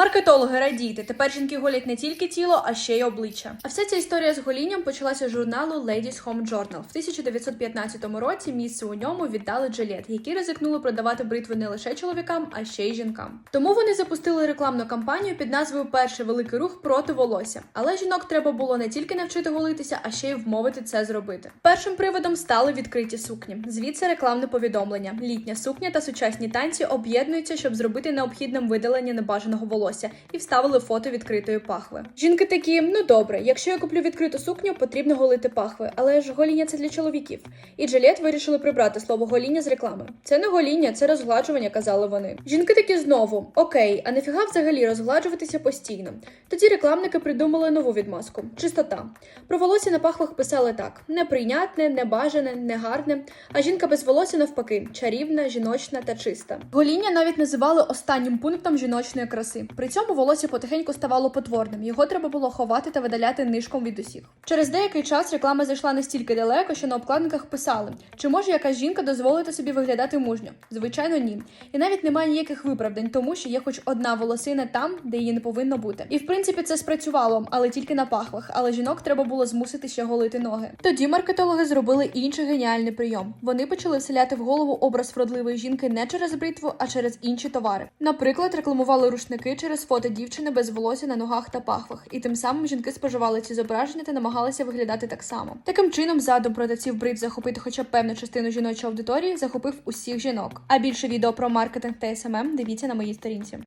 Маркетологи радійте, тепер жінки голять не тільки тіло, а ще й обличчя. А вся ця історія з голінням почалася з журналу Ladies Home Journal. В 1915 році місце у ньому віддали Джилет, які ризикнули продавати бритви не лише чоловікам, а ще й жінкам. Тому вони запустили рекламну кампанію під назвою Перший великий рух проти волосся. Але жінок треба було не тільки навчити голитися, а ще й вмовити це зробити. Першим приводом стали відкриті сукні. Звідси рекламне повідомлення: літня сукня та сучасні танці об'єднуються, щоб зробити необхідним видалення небажаного волосся, і вставили фото відкритої пахви. Жінки такі: ну добре, якщо я куплю відкриту сукню, потрібно голити пахви, але ж гоління це для чоловіків. І Джилет вирішили прибрати слово гоління з реклами. Це не гоління, це розгладжування, казали вони. Жінки такі знову: окей, а нафіга взагалі розгладжуватися постійно? Тоді рекламники придумали нову відмазку чистота. Про волосся на пахвах писали так: неприйнятне, небажане, негарне. А жінка без волосся навпаки чарівна, жіночна та чиста. Гоління навіть називали останнім пунктом жіночної краси. При цьому волосся потихеньку ставало потворним. Його треба було ховати та видаляти нишком від усіх. Через деякий час реклама зайшла настільки далеко, що на обкладинках писали: чи може якась жінка дозволити собі виглядати мужньо? Звичайно, ні. І навіть немає ніяких виправдань, тому що є хоч одна волосина там, де її не повинно бути. І в принципі це спрацювало, але тільки на пахвах. Але жінок треба було змусити ще голити ноги. Тоді маркетологи зробили інший геніальний прийом. Вони почали вселяти в голову образ вродливої жінки не через бритву, а через інші товари. Наприклад, рекламували рушники через фото дівчини без волосся на ногах та пахвах, і тим самим жінки споживали ці зображення та намагалися виглядати так само. Таким чином, задум продавців брит захопити хоча б певну частину жіночої аудиторії захопив усіх жінок. А більше відео про маркетинг та СММ дивіться на моїй сторінці.